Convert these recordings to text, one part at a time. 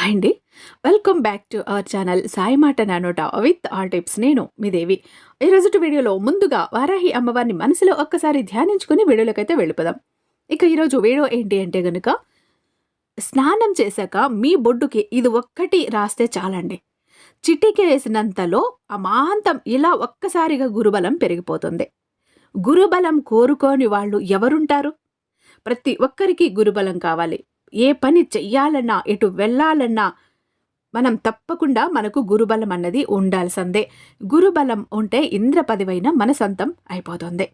Hi అండి. Welcome back to our channel Sai మాట నానోట విత్ ఆల్ టిప్స్. నేను మీ దేవి. ఈ రోజుటి వీడియోలో ముందుగా వారాహి అమ్మవారిని మనసులో ఒక్కసారి ధ్యానించుకుని వీడియోలోకైతే వెళ్ళిపోదాం. ఇక ఈరోజు వీడియో ఏంటి అంటే గనుక స్నానం చేశాక మీ బొడ్డుకి ఇది ఒక్కటి రాస్తే చాలండి. చిటికి వేసినంతలో అమాంతం ఇలా ఒక్కసారిగా గురుబలం పెరిగిపోతుంది. గురుబలం కోరుకోని వాళ్ళు ఎవరుంటారు? ప్రతి ఒక్కరికి గురుబలం కావాలి. ఏ పని చెయ్యాలన్నా ఎటు వెళ్ళాలన్నా మనం తప్పకుండా మనకు గురుబలం అన్నది ఉండాల్సిందే. గురుబలం ఉంటే ఇంద్రపదివైన మన సొంతం అయిపోతుంది.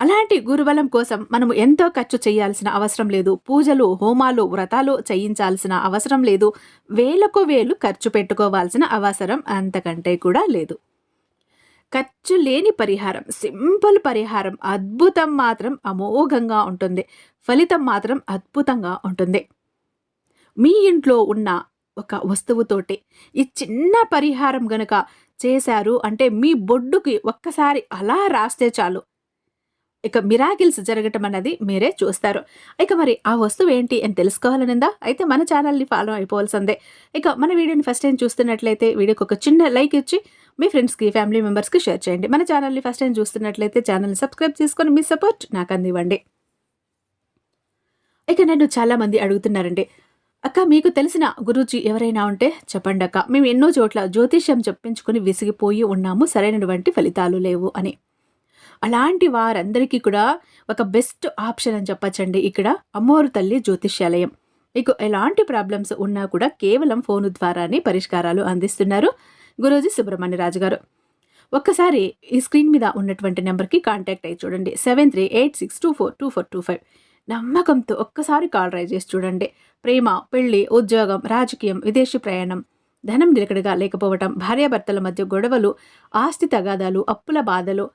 అలాంటి గురుబలం కోసం మనం ఎంతో ఖర్చు చేయాల్సిన అవసరం లేదు. పూజలు హోమాలు వ్రతాలు చేయించాల్సిన అవసరం లేదు. వేలకు వేలు ఖర్చు పెట్టుకోవాల్సిన అవసరం అంతకంటే కూడా లేదు. ఖర్చు లేని పరిహారం సింపుల్ పరిహారం అద్భుతం మాత్రం అమోఘంగా ఉంటుంది. ఫలితం మాత్రం అద్భుతంగా ఉంటుంది. మీ ఇంట్లో ఉన్న ఒక వస్తువుతోటి ఈ చిన్న పరిహారం గనక చేశారు అంటే మీ బొడ్డుకి ఒక్కసారి అలా రాస్తే చాలు. ఇక మిరాకిల్స్ జరగటం అన్నది మీరే చూస్తారు. ఇక మరి ఆ వస్తువు ఏంటి అని తెలుసుకోవాలనిందా అయితే మన ఛానల్ని ఫాలో అయిపోవాల్సిందే. ఇక మన వీడియోని ఫస్ట్ టైం చూస్తున్నట్లయితే వీడియోకి ఒక చిన్న లైక్ ఇచ్చి మీ ఫ్రెండ్స్కి ఫ్యామిలీ మెంబర్స్కి షేర్ చేయండి. మన ఛానల్ని ఫస్ట్ టైం చూస్తున్నట్లయితే ఛానల్ని సబ్స్క్రైబ్ చేసుకొని మీ సపోర్ట్ నాకు అందివ్వండి. ఇక నన్ను చాలామంది అడుగుతున్నారండి అక్క మీకు తెలిసిన గురూజీ ఎవరైనా ఉంటే చెప్పండి అక్క. మేము ఎన్నో చోట్ల జ్యోతిష్యం చెప్పించుకుని విసిగిపోయి ఉన్నాము సరైనటువంటి ఫలితాలు లేవు అని. అలాంటి వారందరికీ కూడా ఒక బెస్ట్ ఆప్షన్ అని చెప్పచ్చండి ఇక్కడ అమ్మోరు తల్లి జ్యోతిష్యాలయం. మీకు ఎలాంటి ప్రాబ్లమ్స్ ఉన్నా కూడా కేవలం ఫోను ద్వారానే పరిష్కారాలు అందిస్తున్నారు. గురూజీ సుబ్రహ్మణ్యరాజు గారు. ఒక్కసారి ఈ స్క్రీన్ మీద ఉన్నటువంటి నెంబర్కి కాంటాక్ట్ అయ్యి చూడండి. Seven three eight six two four two four two five. నమ్మకంతో ఒక్కసారి కాల్ రైజ్ చేసి చూడండి. ప్రేమ పెళ్ళి ఉద్యోగం రాజకీయం విదేశీ ప్రయాణం ధనం నిలకడగా లేకపోవటం భార్యాభర్తల మధ్య గొడవలు ఆస్తి తగాదాలు అప్పుల బాధలు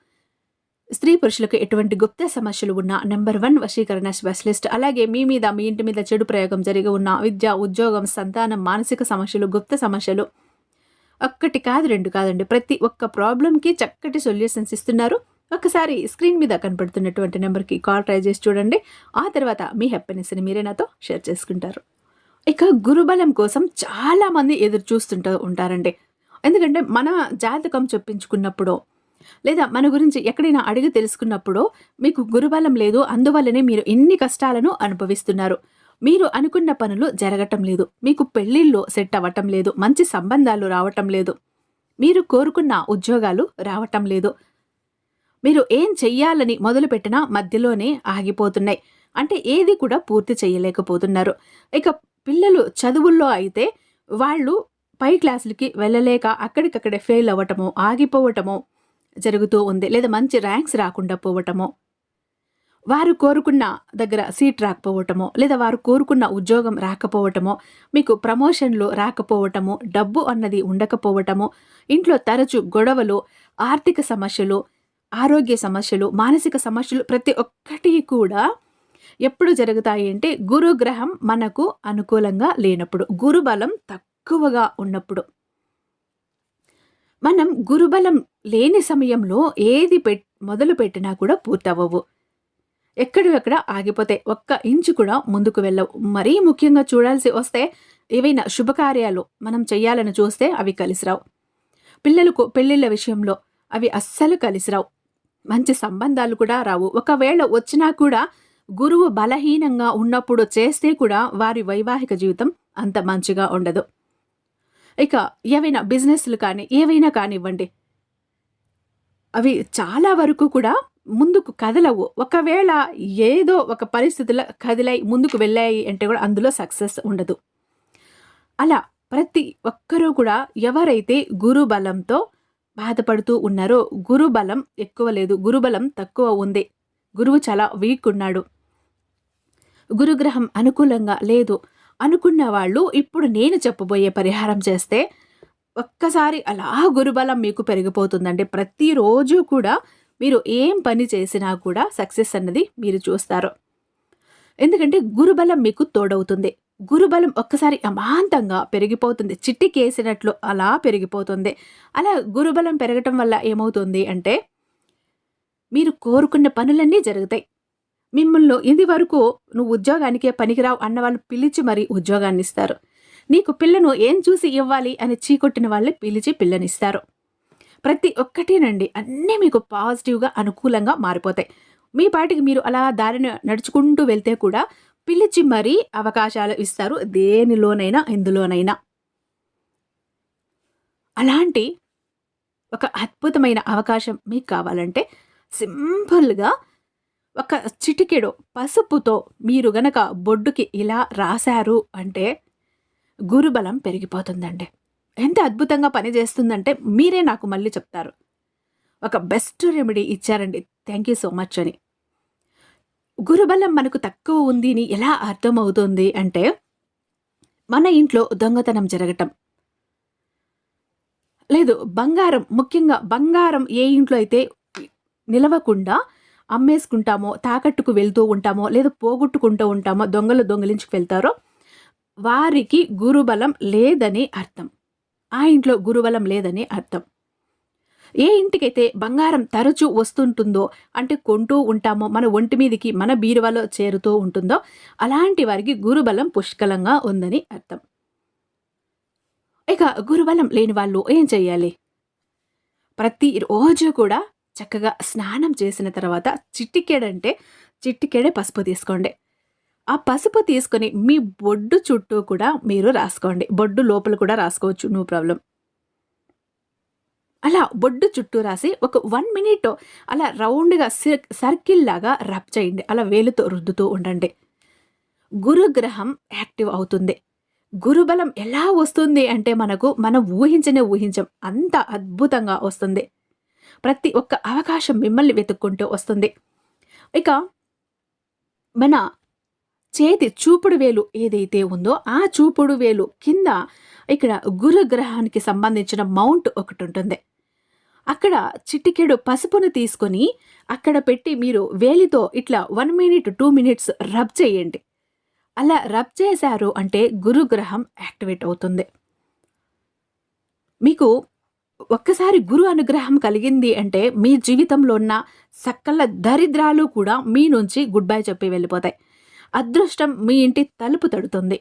స్త్రీ పురుషులకు ఎటువంటి గుప్త సమస్యలు ఉన్న నెంబర్ వన్ వశీకరణ స్పెషలిస్ట్. అలాగే మీ మీద మీ ఇంటి మీద చెడు ప్రయోగం జరిగి ఉన్న విద్య ఉద్యోగం సంతానం మానసిక సమస్యలు గుప్త సమస్యలు ఒక్కటి కాదు రెండు కాదండి. ప్రతి ఒక్క ప్రాబ్లంకి చక్కటి సొల్యూషన్స్ ఇస్తున్నారు. ఒకసారి స్క్రీన్ మీద కనపడుతున్నటువంటి నెంబర్కి కాల్ ట్రై చేసి చూడండి. ఆ తర్వాత మీ హ్యాపీనెస్ని మీరే నాతో షేర్ చేసుకుంటారు. ఇక గురుబలం కోసం చాలామంది ఎదురు చూస్తుంటూ ఉంటారండి. ఎందుకంటే మన జాతకం చెప్పించుకున్నప్పుడు లేదా మన గురించి ఎక్కడైనా అడిగి తెలుసుకున్నప్పుడు మీకు గురుబలం లేదు. అందువల్లనే మీరు ఎన్ని కష్టాలను అనుభవిస్తున్నారు. మీరు అనుకున్న పనులు జరగటం లేదు. మీకు పెళ్ళిళ్ళు సెట్ అవ్వటం లేదు. మంచి సంబంధాలు రావటం లేదు. మీరు కోరుకున్న ఉద్యోగాలు రావటం లేదు. మీరు ఏం చెయ్యాలని మొదలుపెట్టినా మధ్యలోనే ఆగిపోతున్నాయి. అంటే ఏది కూడా పూర్తి చేయలేకపోతున్నారు. ఇక పిల్లలు చదువుల్లో అయితే వాళ్ళు పై క్లాసులకి వెళ్ళలేక అక్కడికక్కడే ఫెయిల్ అవ్వటము ఆగిపోవటము జరుగుతూ ఉంది. లేదా మంచి ర్యాంక్స్ రాకుండా పోవటము. వారు కోరుకున్న దగ్గర సీట్ రాకపోవటమో లేదా వారు కోరుకున్న ఉద్యోగం రాకపోవటమో మీకు ప్రమోషన్లు రాకపోవటము డబ్బు అన్నది ఉండకపోవటము ఇంట్లో తరచు గొడవలు ఆర్థిక సమస్యలు ఆరోగ్య సమస్యలు మానసిక సమస్యలు ప్రతి ఒక్కటి కూడా ఎప్పుడు జరుగుతాయి అంటే గురుగ్రహం మనకు అనుకూలంగా లేనప్పుడు గురుబలం తక్కువగా ఉన్నప్పుడు. మనం గురుబలం లేని సమయంలో ఏది పెట్ మొదలు పెట్టినా కూడా పూర్తవ్వవు. ఎక్కడివెక్కడ ఆగిపోతే ఒక్క ఇంచు కూడా ముందుకు వెళ్ళవు. మరీ ముఖ్యంగా చూడాల్సి వస్తే ఏవైనా శుభకార్యాలు మనం చెయ్యాలని చూస్తే అవి కలిసిరావు. పిల్లలకు పెళ్ళిళ్ళ విషయంలో అవి అస్సలు కలిసిరావు. మంచి సంబంధాలు కూడా రావు. ఒకవేళ వచ్చినా కూడా గురువు బలహీనంగా ఉన్నప్పుడు చేస్తే కూడా వారి వైవాహిక జీవితం అంత మంచిగా ఉండదు. ఇక ఏవైనా బిజినెస్లు కానీ ఏవైనా కానివ్వండి అవి చాలా వరకు కూడా ముందుకు కదలవు. ఒకవేళ ఏదో ఒక పరిస్థితుల కదిలై ముందుకు వెళ్ళాయి అంటే కూడా అందులో సక్సెస్ ఉండదు. అలా ప్రతి ఒక్కరూ కూడా ఎవరైతే గురు బలంతో బాధపడుతూ ఉన్నారో గురుబలం ఎక్కువ లేదు. గురుబలం తక్కువ ఉంది. గురువు చాలా వీక్ ఉన్నాడు. గురుగ్రహం అనుకూలంగా లేదు. అనుకున్న వాళ్ళు ఇప్పుడు నేను చెప్పబోయే పరిహారం చేస్తే ఒక్కసారి అలా గురుబలం మీకు పెరిగిపోతుందండి. ప్రతిరోజు కూడా మీరు ఏం పని చేసినా కూడా సక్సెస్ అన్నది మీరు చూస్తారు. ఎందుకంటే గురుబలం మీకు తోడవుతుంది. గురుబలం ఒక్కసారి అమాంతంగా పెరిగిపోతుంది. చిట్టికేసినట్లు అలా పెరిగిపోతుంది. అలా గురుబలం పెరగటం వల్ల ఏమవుతుంది అంటే మీరు కోరుకున్న పనులన్నీ జరుగుతాయి. మిమ్మల్ని ఇది వరకు నువ్వు ఉద్యోగానికే పనికిరావు అన్న వాళ్ళు పిలిచి మరీ ఉద్యోగాన్ని ఇస్తారు నీకు పిల్లను ఏం చూసి ఇవ్వాలి అని చీకొట్టిన వాళ్ళే పిలిచి పిల్లనిస్తారు. ప్రతి ఒక్కటేనండి అన్నీ మీకు పాజిటివ్గా అనుకూలంగా మారిపోతాయి. మీ పాటికి మీరు అలా దారిని నడుచుకుంటూ వెళ్తే కూడా పిలిచి మరీ అవకాశాలు ఇస్తారు. దేనిలోనైనా ఎందులోనైనా. అలాంటి ఒక అద్భుతమైన అవకాశం మీకు కావాలంటే సింపుల్గా ఒక చిటికెడు పసుపుతో మీరు గనక బొడ్డుకి ఇలా రాశారు అంటే గురుబలం పెరిగిపోతుందండి. ఎంత అద్భుతంగా పనిచేస్తుందంటే మీరే నాకు మళ్ళీ చెప్తారు. ఒక బెస్ట్ రెమెడీ ఇచ్చారండి. థ్యాంక్ యూ సో మచ్ అని. గురుబలం మనకు తక్కువ ఉంది అని ఎలా అర్థమవుతుంది అంటే మన ఇంట్లో దొంగతనం జరగటం. లేదు బంగారం ముఖ్యంగా బంగారం ఏ ఇంట్లో అయితే నిలవకుండా అమ్మేసుకుంటామో తాకట్టుకు వెళ్తూ ఉంటామో లేదా పోగొట్టుకుంటూ ఉంటామో దొంగలు దొంగలించుకు వెళ్తారో వారికి గురుబలం లేదని అర్థం. ఆ ఇంట్లో గురుబలం లేదని అర్థం. ఏ ఇంటికైతే బంగారం తరచూ వస్తుంటుందో అంటే కొంటూ ఉంటామో మన ఒంటి మీదకి మన బీరువాలో చేరుతూ ఉంటుందో అలాంటి వారికి గురుబలం పుష్కలంగా ఉందని అర్థం. ఇక గురుబలం లేని వాళ్ళు ఏం చెయ్యాలి? ప్రతిరోజు కూడా చక్కగా స్నానం చేసిన తర్వాత చిట్టికేడంటే చిట్టికేడే పసుపు తీసుకోండి. ఆ పసుపు తీసుకొని మీ బొడ్డు చుట్టూ కూడా మీరు రాసుకోండి. బొడ్డు లోపల కూడా రాసుకోవచ్చు నో ప్రాబ్లం అలా బొడ్డు చుట్టూ రాసి ఒక వన్ మినిట్ అలా రౌండ్గా సర్కిల్ లాగా రబ్ చేయండి. అలా వేలుతో రుద్దుతూ ఉండండి. గురుగ్రహం యాక్టివ్ అవుతుంది. గురుబలం ఎలా వస్తుంది అంటే మనకు మనం ఊహించనే ఊహించం. అంత అద్భుతంగా వస్తుంది. ప్రతి ఒక్క అవకాశం మిమ్మల్ని వెతుక్కుంటూ వస్తుంది. ఇక మన చేతి చూపుడు వేలు ఏదైతే ఉందో ఆ చూపుడు వేలు కింద ఇక్కడ గురుగ్రహానికి సంబంధించిన మౌంట్ ఒకటి ఉంటుంది. అక్కడ చిటికెడు పసుపును తీసుకొని అక్కడ పెట్టి మీరు వేలితో ఇట్లా one minute two minutes rub చేయండి. అలా రబ్ చేశారు అంటే గురుగ్రహం యాక్టివేట్ అవుతుంది. మీకు ఒక్కసారి గురు అనుగ్రహం కలిగింది అంటే మీ జీవితంలో ఉన్న సకల దరిద్రాలు కూడా మీ నుంచి గుడ్ బై చెప్పి వెళ్ళిపోతాయి. అదృష్టం మీ ఇంటి తలుపు తడుతుంది.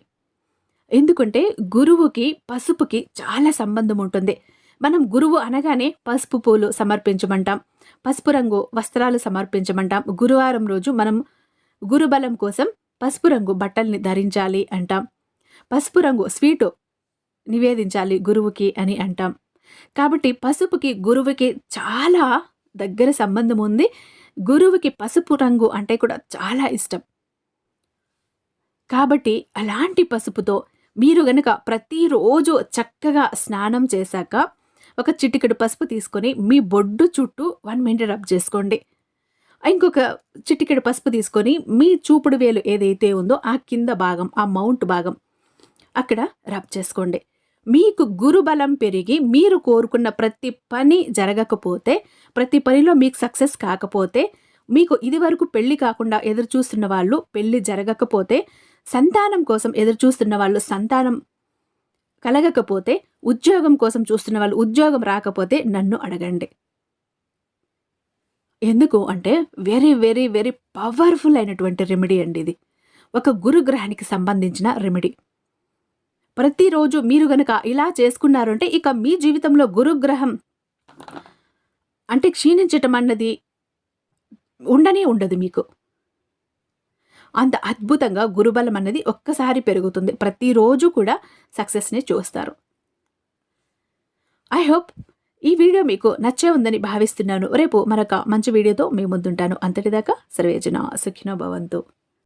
ఎందుకంటే గురువుకి పసుపుకి చాలా సంబంధం ఉంటుంది. మనం గురువు అనగానే పసుపు పూలు సమర్పించమంటాం పసుపు రంగు వస్త్రాలు సమర్పించమంటాం. గురువారం రోజు మనం గురుబలం కోసం పసుపు రంగు బట్టల్ని ధరించాలి అంటాం. పసుపు రంగు స్వీటు నివేదించాలి గురువుకి అని అంటాం. కాబట్టి పసుపుకి గురువుకి చాలా దగ్గర సంబంధం ఉంది. గురువుకి పసుపు రంగు అంటే కూడా చాలా ఇష్టం. కాబట్టి అలాంటి పసుపుతో మీరు గనక ప్రతిరోజు చక్కగా స్నానం చేశాక ఒక చిటికెడు పసుపు తీసుకొని మీ బొడ్డు చుట్టూ వన్ మినిట్ రబ్ చేసుకోండి. ఇంకొక చిటికెడు పసుపు తీసుకొని మీ చూపుడు వేలు ఏదైతే ఉందో ఆ కింద భాగం ఆ మౌంట్ భాగం అక్కడ రబ్ చేసుకోండి. మీకు గురుబలం పెరిగి మీరు కోరుకున్న ప్రతి పని జరగకపోతే ప్రతి పనిలో మీకు సక్సెస్ కాకపోతే మీకు ఇది వరకు కాకుండా ఎదురు చూస్తున్న వాళ్ళు పెళ్ళి జరగకపోతే సంతానం కోసం ఎదురు చూస్తున్న వాళ్ళు సంతానం కలగకపోతే ఉద్యోగం కోసం చూస్తున్న వాళ్ళు ఉద్యోగం రాకపోతే నన్ను అడగండి. ఎందుకు అంటే వెరీ వెరీ వెరీ పవర్ఫుల్ అయినటువంటి రెమెడీ అండి ఇది. ఒక గురుగ్రహానికి సంబంధించిన రెమెడీ ప్రతిరోజు మీరు గనక ఇలా చేసుకున్నారంటే ఇక మీ జీవితంలో గురుగ్రహం అంటే క్షీణించటం అన్నది ఉండనే ఉండదు మీకు. అంత అద్భుతంగా గురుబలం అన్నది ఒక్కసారి పెరుగుతుంది. ప్రతిరోజు కూడా సక్సెస్ని చూస్తారు. ఐ హోప్ ఈ వీడియో మీకు నచ్చే ఉందని భావిస్తున్నాను. రేపు మరొక మంచి వీడియోతో మీ ముందుంటాను. అంతటిదాకా సర్వేజన సుఖినో భవంతు.